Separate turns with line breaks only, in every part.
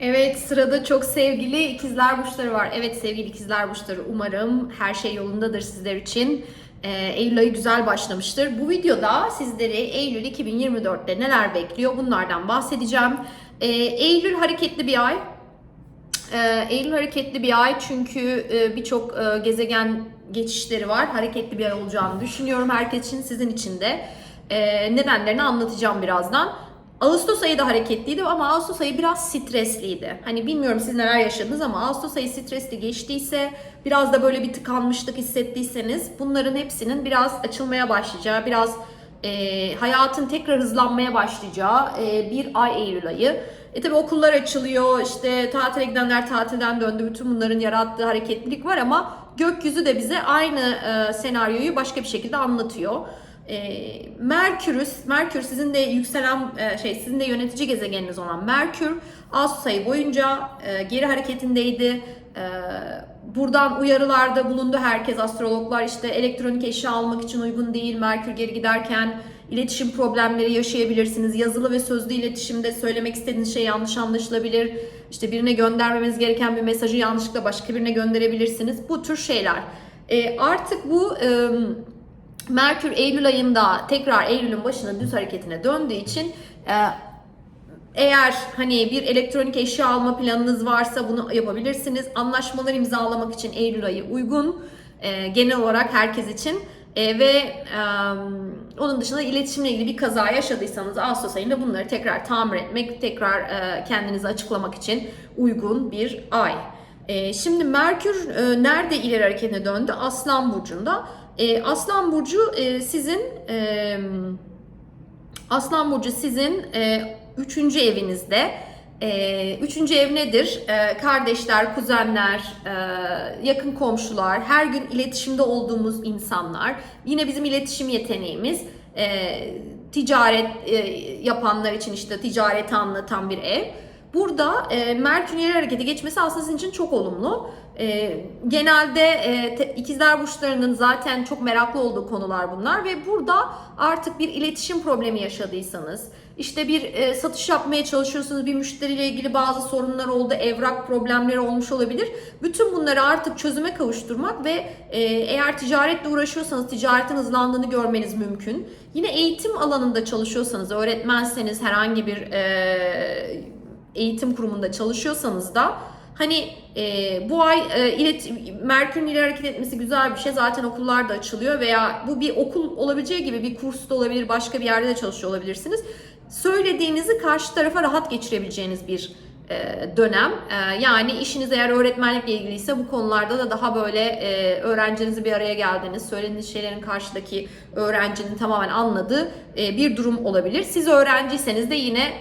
Evet sırada çok sevgili ikizler burçları var. Evet sevgili ikizler burçları umarım her şey yolundadır sizler için. Ee, Eylül ayı güzel başlamıştır. Bu videoda sizleri Eylül 2024'te neler bekliyor bunlardan bahsedeceğim. Ee, Eylül hareketli bir ay. Ee, Eylül hareketli bir ay çünkü e, birçok e, gezegen geçişleri var. Hareketli bir ay olacağını düşünüyorum herkes için, sizin için de. Nedenlerini anlatacağım birazdan. Ağustos ayı da hareketliydi ama Ağustos ayı biraz stresliydi. Hani bilmiyorum siz neler yaşadınız ama Ağustos ayı stresli geçtiyse, biraz da böyle bir tıkanmışlık hissettiyseniz bunların hepsinin biraz açılmaya başlayacağı, biraz e, hayatın tekrar hızlanmaya başlayacağı e, bir ay Eylül ayı. E tabi okullar açılıyor, işte tatile gidenler tatilden döndü. Bütün bunların yarattığı hareketlilik var ama gökyüzü de bize aynı e, senaryoyu başka bir şekilde anlatıyor. E, Merkürüs, Merkür sizin de yükselen e, şey sizin de yönetici gezegeniniz olan Merkür Ağustos ayı boyunca e, geri hareketindeydi. E, buradan uyarılarda bulundu herkes astrologlar işte elektronik eşya almak için uygun değil. Merkür geri giderken iletişim problemleri yaşayabilirsiniz. Yazılı ve sözlü iletişimde söylemek istediğiniz şey yanlış anlaşılabilir. İşte birine göndermemiz gereken bir mesajı yanlışlıkla başka birine gönderebilirsiniz. Bu tür şeyler. E, artık bu e, Merkür Eylül ayında tekrar Eylül'ün başına düz hareketine döndüğü için e, eğer hani bir elektronik eşya alma planınız varsa bunu yapabilirsiniz. Anlaşmalar imzalamak için Eylül ayı uygun. E, genel olarak herkes için. E, ve e, onun dışında iletişimle ilgili bir kaza yaşadıysanız Ağustos ayında bunları tekrar tamir etmek, tekrar e, kendinizi açıklamak için uygun bir ay. E, şimdi Merkür e, nerede ileri hareketine döndü? Aslan Burcu'nda. E, Aslan Burcu e, sizin e, Aslan Burcu sizin e, üçüncü evinizde. E, üçüncü ev nedir? E, kardeşler, kuzenler, e, yakın komşular, her gün iletişimde olduğumuz insanlar. Yine bizim iletişim yeteneğimiz. E, ticaret e, yapanlar için işte ticareti anlatan bir ev. Burada e, Merkür'ün ileri harekete geçmesi aslında sizin için çok olumlu. E, genelde e, te, ikizler burçlarının zaten çok meraklı olduğu konular bunlar ve burada artık bir iletişim problemi yaşadıysanız, işte bir e, satış yapmaya çalışıyorsunuz, bir müşteriyle ilgili bazı sorunlar oldu, evrak problemleri olmuş olabilir. Bütün bunları artık çözüme kavuşturmak ve e, eğer ticaretle uğraşıyorsanız ticaretin hızlandığını görmeniz mümkün. Yine eğitim alanında çalışıyorsanız, öğretmenseniz herhangi bir e, eğitim kurumunda çalışıyorsanız da hani e, bu ay e, ilet Merkür'ün ileri hareket etmesi güzel bir şey. Zaten okullar da açılıyor veya bu bir okul olabileceği gibi bir kurs da olabilir, başka bir yerde de çalışıyor olabilirsiniz. Söylediğinizi karşı tarafa rahat geçirebileceğiniz bir e, dönem. E, yani işiniz eğer öğretmenlikle ilgiliyse bu konularda da daha böyle e, öğrencinizi bir araya geldiğiniz, söylediğiniz şeylerin karşıdaki öğrencinin tamamen anladığı bir durum olabilir. Siz öğrenciyseniz de yine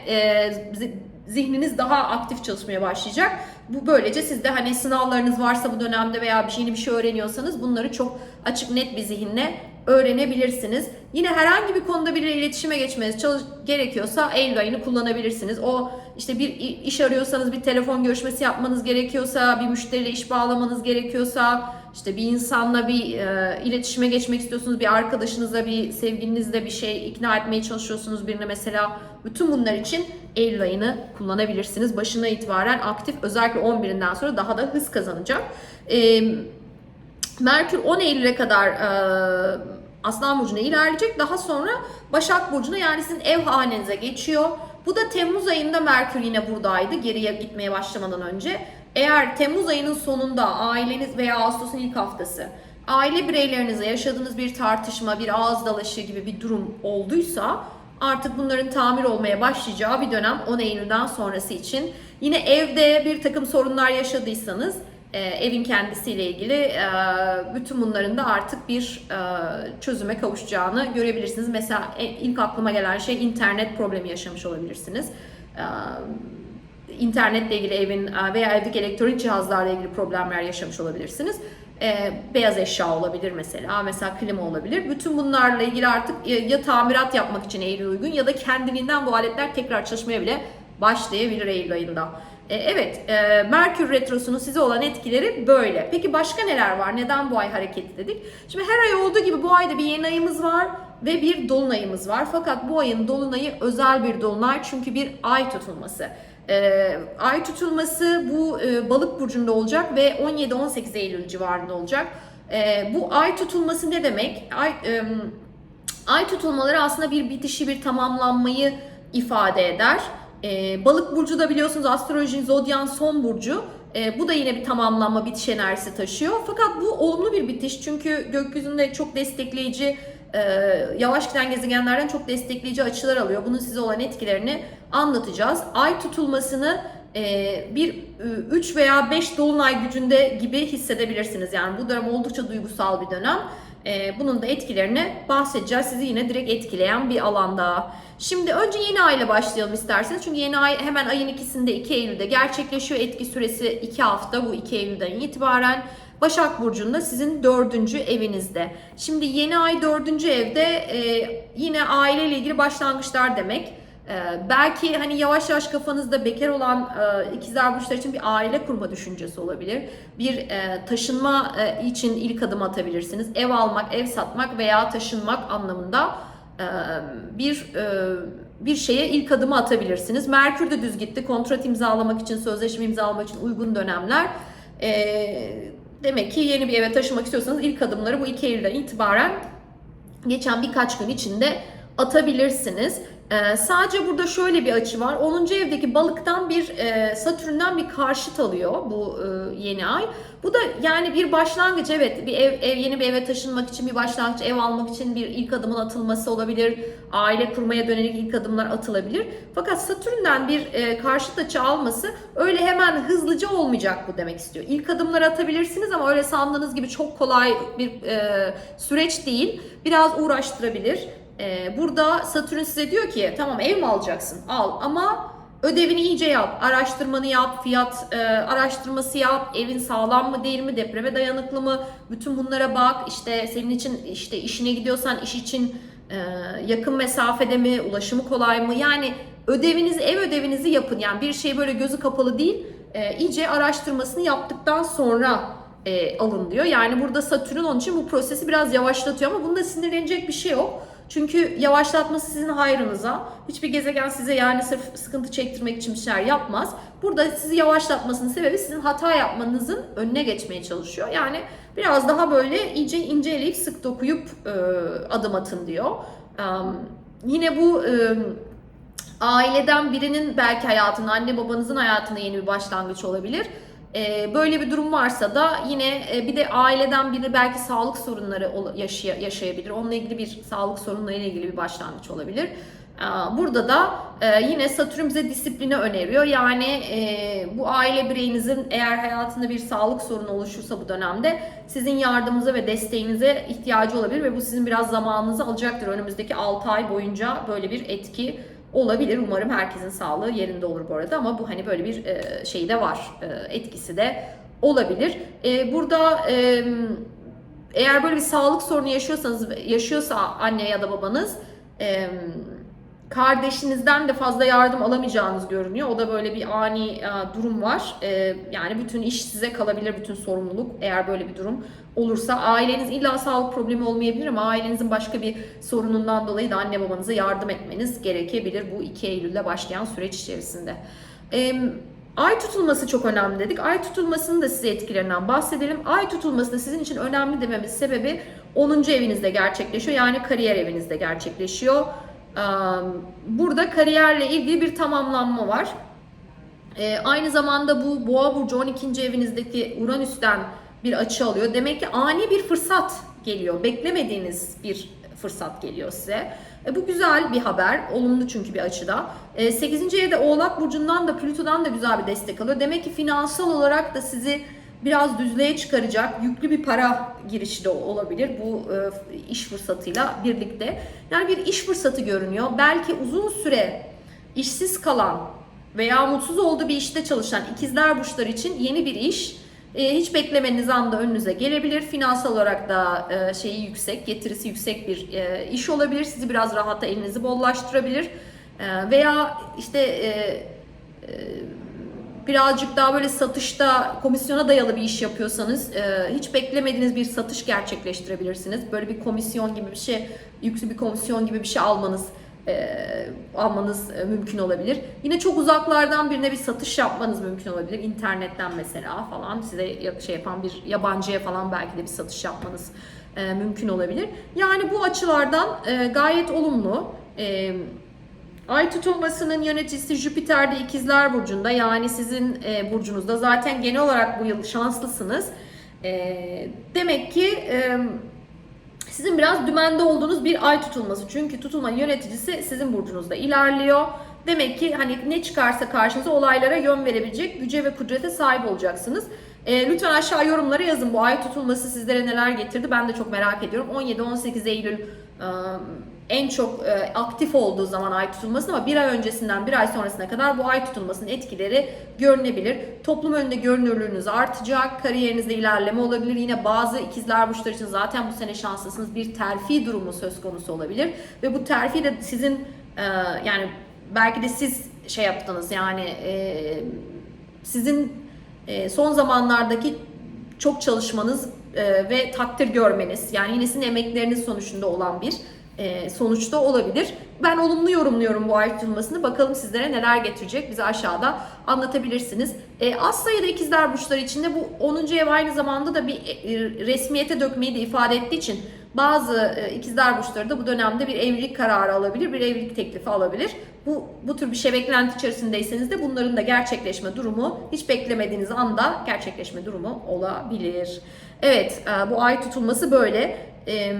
zihniniz daha aktif çalışmaya başlayacak. Bu böylece siz de hani sınavlarınız varsa bu dönemde veya bir şeyini bir şey öğreniyorsanız bunları çok açık net bir zihinle öğrenebilirsiniz. Yine herhangi bir konuda bir iletişime geçmeniz çalış- gerekiyorsa Eylül ayını kullanabilirsiniz. O işte bir iş arıyorsanız bir telefon görüşmesi yapmanız gerekiyorsa, bir müşteriyle iş bağlamanız gerekiyorsa, işte bir insanla bir e, iletişime geçmek istiyorsunuz, bir arkadaşınızla, bir sevgilinizle bir şey ikna etmeye çalışıyorsunuz birine mesela. Bütün bunlar için Eylül ayını kullanabilirsiniz. Başına itibaren aktif özellikle 11'inden sonra daha da hız kazanacak. E, Merkür 10 Eylül'e kadar e, Aslan Burcu'na ilerleyecek. Daha sonra Başak Burcu'na yani sizin ev hanenize geçiyor. Bu da Temmuz ayında Merkür yine buradaydı geriye gitmeye başlamadan önce. Eğer Temmuz ayının sonunda aileniz veya Ağustos'un ilk haftası aile bireylerinizle yaşadığınız bir tartışma, bir ağız dalaşı gibi bir durum olduysa artık bunların tamir olmaya başlayacağı bir dönem 10 Eylül'den sonrası için. Yine evde bir takım sorunlar yaşadıysanız e, evin kendisiyle ilgili e, bütün bunların da artık bir e, çözüme kavuşacağını görebilirsiniz. Mesela e, ilk aklıma gelen şey internet problemi yaşamış olabilirsiniz. E, internetle ilgili evin e, veya evdeki elektronik cihazlarla ilgili problemler yaşamış olabilirsiniz. E, beyaz eşya olabilir mesela, mesela klima olabilir. Bütün bunlarla ilgili artık ya, ya tamirat yapmak için Eylül uygun ya da kendiliğinden bu aletler tekrar çalışmaya bile başlayabilir Eylül ayında. E, evet, e, Merkür Retrosu'nun size olan etkileri böyle. Peki başka neler var? Neden bu ay hareketli dedik? Şimdi her ay olduğu gibi bu ayda bir yeni ayımız var ve bir dolunayımız var. Fakat bu ayın dolunayı özel bir dolunay çünkü bir ay tutulması. Ee, ay tutulması bu e, balık burcunda olacak ve 17-18 Eylül civarında olacak. Ee, bu ay tutulması ne demek? Ay, ay tutulmaları aslında bir bitişi, bir tamamlanmayı ifade eder. Ee, balık burcu da biliyorsunuz astrolojinin zodyan son burcu. Bu da yine bir tamamlanma, bitiş enerjisi taşıyor. Fakat bu olumlu bir bitiş çünkü gökyüzünde çok destekleyici, e, yavaş giden gezegenlerden çok destekleyici açılar alıyor. Bunun size olan etkilerini anlatacağız. Ay tutulmasını e, bir 3 veya 5 dolunay gücünde gibi hissedebilirsiniz. Yani bu dönem oldukça duygusal bir dönem. E, bunun da etkilerini bahsedeceğiz. Sizi yine direkt etkileyen bir alanda. Şimdi önce yeni ay ile başlayalım isterseniz. Çünkü yeni ay hemen ayın ikisinde 2 Eylül'de gerçekleşiyor. Etki süresi 2 hafta bu 2 Eylül'den itibaren. Başak Burcu'nda sizin dördüncü evinizde. Şimdi yeni ay dördüncü evde e, yine aileyle ilgili başlangıçlar demek. Ee, belki hani yavaş yavaş kafanızda bekar olan e, ikizler burçları için bir aile kurma düşüncesi olabilir. Bir e, taşınma e, için ilk adım atabilirsiniz. Ev almak, ev satmak veya taşınmak anlamında e, bir e, bir şeye ilk adımı atabilirsiniz. Merkür de düz gitti. Kontrat imzalamak için, sözleşme imzalamak için uygun dönemler. E, demek ki yeni bir eve taşımak istiyorsanız ilk adımları bu 2 Eylül'den itibaren geçen birkaç gün içinde atabilirsiniz. Ee, sadece burada şöyle bir açı var. 10. evdeki balıktan bir e, Satürn'den bir karşıt alıyor bu e, yeni ay. Bu da yani bir başlangıç evet bir ev, ev yeni bir eve taşınmak için bir başlangıç ev almak için bir ilk adımın atılması olabilir. Aile kurmaya dönelik ilk adımlar atılabilir. Fakat Satürn'den bir e, karşıt açı alması öyle hemen hızlıca olmayacak bu demek istiyor. İlk adımları atabilirsiniz ama öyle sandığınız gibi çok kolay bir e, süreç değil. Biraz uğraştırabilir. Ee, burada Satürn size diyor ki tamam ev mi alacaksın? Al ama ödevini iyice yap. Araştırmanı yap, fiyat e, araştırması yap. Evin sağlam mı değil mi? Depreme dayanıklı mı? Bütün bunlara bak. İşte senin için işte işine gidiyorsan iş için e, yakın mesafede mi? Ulaşımı kolay mı? Yani ödevinizi, ev ödevinizi yapın. Yani bir şey böyle gözü kapalı değil. E, iyice araştırmasını yaptıktan sonra e, alın diyor. Yani burada Satürn onun için bu prosesi biraz yavaşlatıyor ama bunda sinirlenecek bir şey yok. Çünkü yavaşlatması sizin hayrınıza. Hiçbir gezegen size yani sırf sıkıntı çektirmek için bir şeyler yapmaz. Burada sizi yavaşlatmasının sebebi sizin hata yapmanızın önüne geçmeye çalışıyor. Yani biraz daha böyle iyice inceleyip sık dokuyup e, adım atın diyor. E, yine bu e, aileden birinin belki hayatına, anne babanızın hayatına yeni bir başlangıç olabilir. Ee, böyle bir durum varsa da yine e, bir de aileden biri belki sağlık sorunları yaşayabilir. Onunla ilgili bir sağlık sorunlarıyla ilgili bir başlangıç olabilir. Burada da e, yine Satürn bize disiplini öneriyor. Yani e, bu aile bireyinizin eğer hayatında bir sağlık sorunu oluşursa bu dönemde sizin yardımınıza ve desteğinize ihtiyacı olabilir ve bu sizin biraz zamanınızı alacaktır. Önümüzdeki 6 ay boyunca böyle bir etki olabilir. Umarım herkesin sağlığı yerinde olur bu arada ama bu hani böyle bir e, şey de var. E, etkisi de olabilir. E, burada eğer böyle bir sağlık sorunu yaşıyorsanız yaşıyorsa anne ya da babanız kardeşinizden de fazla yardım alamayacağınız görünüyor. O da böyle bir ani e, durum var. E, yani bütün iş size kalabilir, bütün sorumluluk eğer böyle bir durum olursa. Aileniz illa sağlık problemi olmayabilir ama ailenizin başka bir sorunundan dolayı da anne babanıza yardım etmeniz gerekebilir bu 2 Eylül'de başlayan süreç içerisinde. E, Ay tutulması çok önemli dedik. Ay tutulmasının da size etkilerinden bahsedelim. Ay tutulması da sizin için önemli dememiz sebebi 10. evinizde gerçekleşiyor. Yani kariyer evinizde gerçekleşiyor. Burada kariyerle ilgili bir tamamlanma var. Aynı zamanda bu Boğa burcu 12. evinizdeki Uranüs'ten bir açı alıyor. Demek ki ani bir fırsat geliyor. Beklemediğiniz bir fırsat geliyor size. E, bu güzel bir haber. Olumlu çünkü bir açıda. E, 8. evde Oğlak Burcu'ndan da Plüto'dan da güzel bir destek alıyor. Demek ki finansal olarak da sizi biraz düzlüğe çıkaracak yüklü bir para girişi de olabilir bu e, iş fırsatıyla birlikte. Yani bir iş fırsatı görünüyor. Belki uzun süre işsiz kalan veya mutsuz olduğu bir işte çalışan ikizler burçları için yeni bir iş e, hiç beklemeniz anda önünüze gelebilir. Finansal olarak da e, şeyi yüksek, getirisi yüksek bir e, iş olabilir. Sizi biraz rahata elinizi bollaştırabilir. E, veya işte e, e, birazcık daha böyle satışta komisyona dayalı bir iş yapıyorsanız e, hiç beklemediğiniz bir satış gerçekleştirebilirsiniz. Böyle bir komisyon gibi bir şey, yüklü bir komisyon gibi bir şey almanız e, almanız e, mümkün olabilir. Yine çok uzaklardan birine bir satış yapmanız mümkün olabilir. İnternetten mesela falan size şey yapan bir yabancıya falan belki de bir satış yapmanız e, mümkün olabilir. Yani bu açılardan e, gayet olumlu. E, Ay tutulmasının yöneticisi Jüpiter'de ikizler burcunda yani sizin e, burcunuzda zaten genel olarak bu yıl şanslısınız. E, demek ki e, sizin biraz dümende olduğunuz bir ay tutulması. Çünkü tutulma yöneticisi sizin burcunuzda ilerliyor. Demek ki hani ne çıkarsa karşınıza olaylara yön verebilecek güce ve kudrete sahip olacaksınız. E, lütfen aşağı yorumlara yazın bu ay tutulması sizlere neler getirdi. Ben de çok merak ediyorum. 17-18 Eylül e, en çok e, aktif olduğu zaman ay tutulması ama bir ay öncesinden bir ay sonrasına kadar bu ay tutulmasının etkileri görünebilir. Toplum önünde görünürlüğünüz artacak, kariyerinizde ilerleme olabilir. Yine bazı ikizler burçları için zaten bu sene şanslısınız bir terfi durumu söz konusu olabilir. Ve bu terfi de sizin e, yani belki de siz şey yaptınız yani e, sizin e, son zamanlardaki çok çalışmanız e, ve takdir görmeniz yani yine sizin emekleriniz sonucunda olan bir sonuçta olabilir. Ben olumlu yorumluyorum bu ay tutulmasını. Bakalım sizlere neler getirecek bize aşağıda anlatabilirsiniz. E, az sayıda ikizler burçları içinde bu 10. ev aynı zamanda da bir e, resmiyete dökmeyi de ifade ettiği için bazı e, ikizler burçları da bu dönemde bir evlilik kararı alabilir, bir evlilik teklifi alabilir. Bu, bu tür bir şey beklenti içerisindeyseniz de bunların da gerçekleşme durumu hiç beklemediğiniz anda gerçekleşme durumu olabilir. Evet e, bu ay tutulması böyle. E,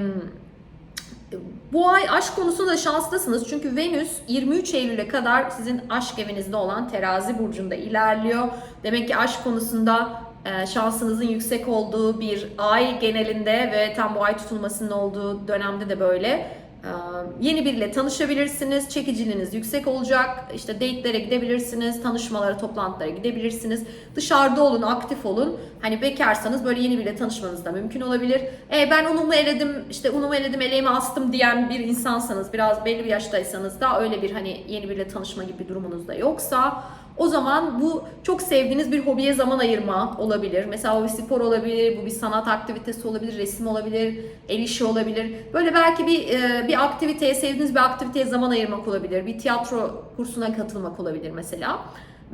bu ay aşk konusunda da şanslısınız çünkü Venüs 23 Eylül'e kadar sizin aşk evinizde olan terazi burcunda ilerliyor. Demek ki aşk konusunda e, şansınızın yüksek olduğu bir ay genelinde ve tam bu ay tutulmasının olduğu dönemde de böyle. E, Yeni biriyle tanışabilirsiniz, çekiciliğiniz yüksek olacak, işte date'lere gidebilirsiniz, tanışmalara, toplantılara gidebilirsiniz. Dışarıda olun, aktif olun. Hani bekarsanız böyle yeni biriyle tanışmanız da mümkün olabilir. E, ben unumu eledim, işte unumu eledim, eleğimi astım diyen bir insansanız, biraz belli bir yaştaysanız da öyle bir hani yeni biriyle tanışma gibi bir durumunuz da yoksa o zaman bu çok sevdiğiniz bir hobiye zaman ayırma olabilir. Mesela o bir spor olabilir, bu bir sanat aktivitesi olabilir, resim olabilir, el işi olabilir. Böyle belki bir e, bir aktiviteye, sevdiğiniz bir aktiviteye zaman ayırmak olabilir. Bir tiyatro kursuna katılmak olabilir mesela.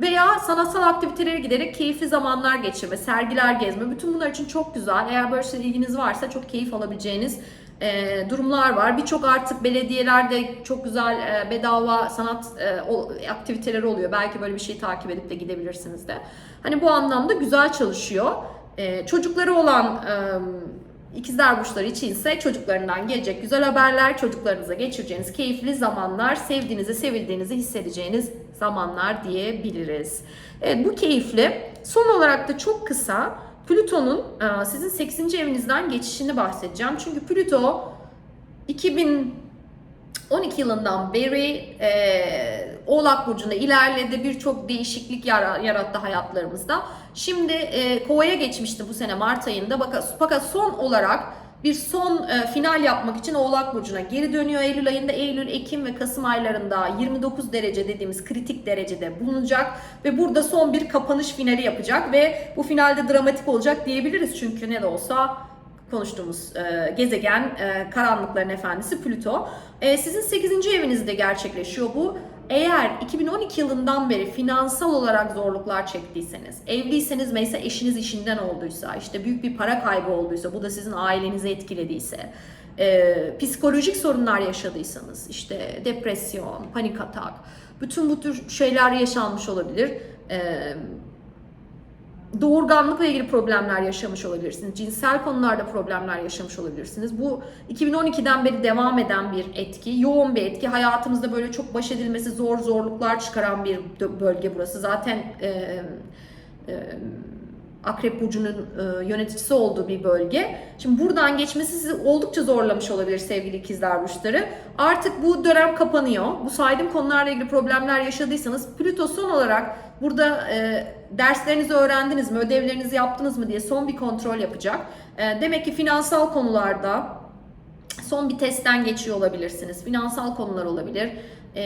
Veya sanatsal aktivitelere giderek keyifli zamanlar geçirme, sergiler gezme. Bütün bunlar için çok güzel. Eğer böyle şeyler ilginiz varsa çok keyif alabileceğiniz e, durumlar var. Birçok artık belediyelerde çok güzel e, bedava sanat e, o, aktiviteleri oluyor. Belki böyle bir şeyi takip edip de gidebilirsiniz de. Hani bu anlamda güzel çalışıyor. E, çocukları olan e, ikizler burçları için ise çocuklarından gelecek güzel haberler, çocuklarınıza geçireceğiniz keyifli zamanlar, sevdiğinizi, sevildiğinizi hissedeceğiniz zamanlar diyebiliriz. Evet bu keyifli. Son olarak da çok kısa Plüton'un e, sizin 8. evinizden geçişini bahsedeceğim. Çünkü Plüto 2012 yılından beri e, Oğlak Burcu'nda ilerledi. Birçok değişiklik yara- yarattı hayatlarımızda. Şimdi e, Kova'ya geçmişti bu sene Mart ayında. Fakat son olarak bir son e, final yapmak için Oğlak Burcu'na geri dönüyor. Eylül ayında Eylül, Ekim ve Kasım aylarında 29 derece dediğimiz kritik derecede bulunacak. Ve burada son bir kapanış finali yapacak ve bu finalde dramatik olacak diyebiliriz. Çünkü ne de olsa konuştuğumuz e, gezegen e, karanlıkların efendisi Plüto. E, sizin 8. evinizde gerçekleşiyor bu. Eğer 2012 yılından beri finansal olarak zorluklar çektiyseniz, evliyseniz mesela eşiniz işinden olduysa, işte büyük bir para kaybı olduysa, bu da sizin ailenizi etkilediyse, e, psikolojik sorunlar yaşadıysanız, işte depresyon, panik atak, bütün bu tür şeyler yaşanmış olabilir. E, doğurganlıkla ilgili problemler yaşamış olabilirsiniz. Cinsel konularda problemler yaşamış olabilirsiniz. Bu 2012'den beri devam eden bir etki, yoğun bir etki. Hayatımızda böyle çok baş edilmesi zor zorluklar çıkaran bir bölge burası. Zaten e, e, Akrep Burcu'nun e, yöneticisi olduğu bir bölge. Şimdi buradan geçmesi sizi oldukça zorlamış olabilir sevgili ikizler burçları. Artık bu dönem kapanıyor. Bu saydığım konularla ilgili problemler yaşadıysanız Plüto son olarak burada e, derslerinizi öğrendiniz mi, ödevlerinizi yaptınız mı diye son bir kontrol yapacak. E, demek ki finansal konularda son bir testten geçiyor olabilirsiniz. Finansal konular olabilir. E,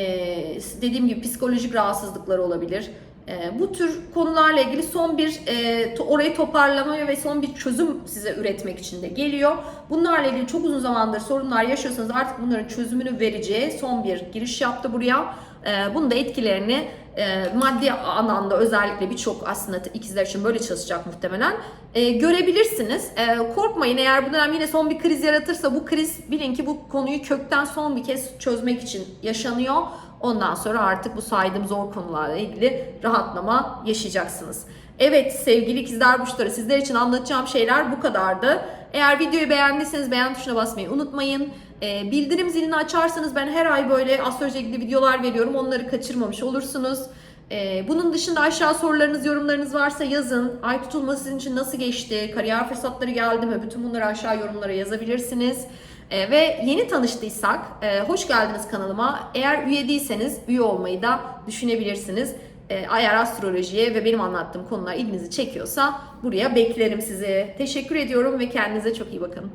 dediğim gibi psikolojik rahatsızlıklar olabilir. E, bu tür konularla ilgili son bir e, orayı toparlamaya ve son bir çözüm size üretmek için de geliyor. Bunlarla ilgili çok uzun zamandır sorunlar yaşıyorsanız artık bunların çözümünü vereceği son bir giriş yaptı buraya. E, bunun da etkilerini e, maddi anlamda özellikle birçok aslında ikizler için böyle çalışacak muhtemelen e, görebilirsiniz. Korkmayın eğer bu dönem yine son bir kriz yaratırsa bu kriz bilin ki bu konuyu kökten son bir kez çözmek için yaşanıyor. Ondan sonra artık bu saydığım zor konularla ilgili rahatlama yaşayacaksınız. Evet sevgili ikizler burçları sizler için anlatacağım şeyler bu kadardı. Eğer videoyu beğendiyseniz beğen tuşuna basmayı unutmayın. Ee, bildirim zilini açarsanız ben her ay böyle astroloji ilgili videolar veriyorum. Onları kaçırmamış olursunuz. Ee, bunun dışında aşağı sorularınız, yorumlarınız varsa yazın. Ay tutulması sizin için nasıl geçti? Kariyer fırsatları geldi mi? Bütün bunları aşağı yorumlara yazabilirsiniz. Ee, ve yeni tanıştıysak e, hoş geldiniz kanalıma. Eğer üye değilseniz üye olmayı da düşünebilirsiniz. Ee, eğer astrolojiye ve benim anlattığım konular ilginizi çekiyorsa buraya beklerim sizi. Teşekkür ediyorum ve kendinize çok iyi bakın.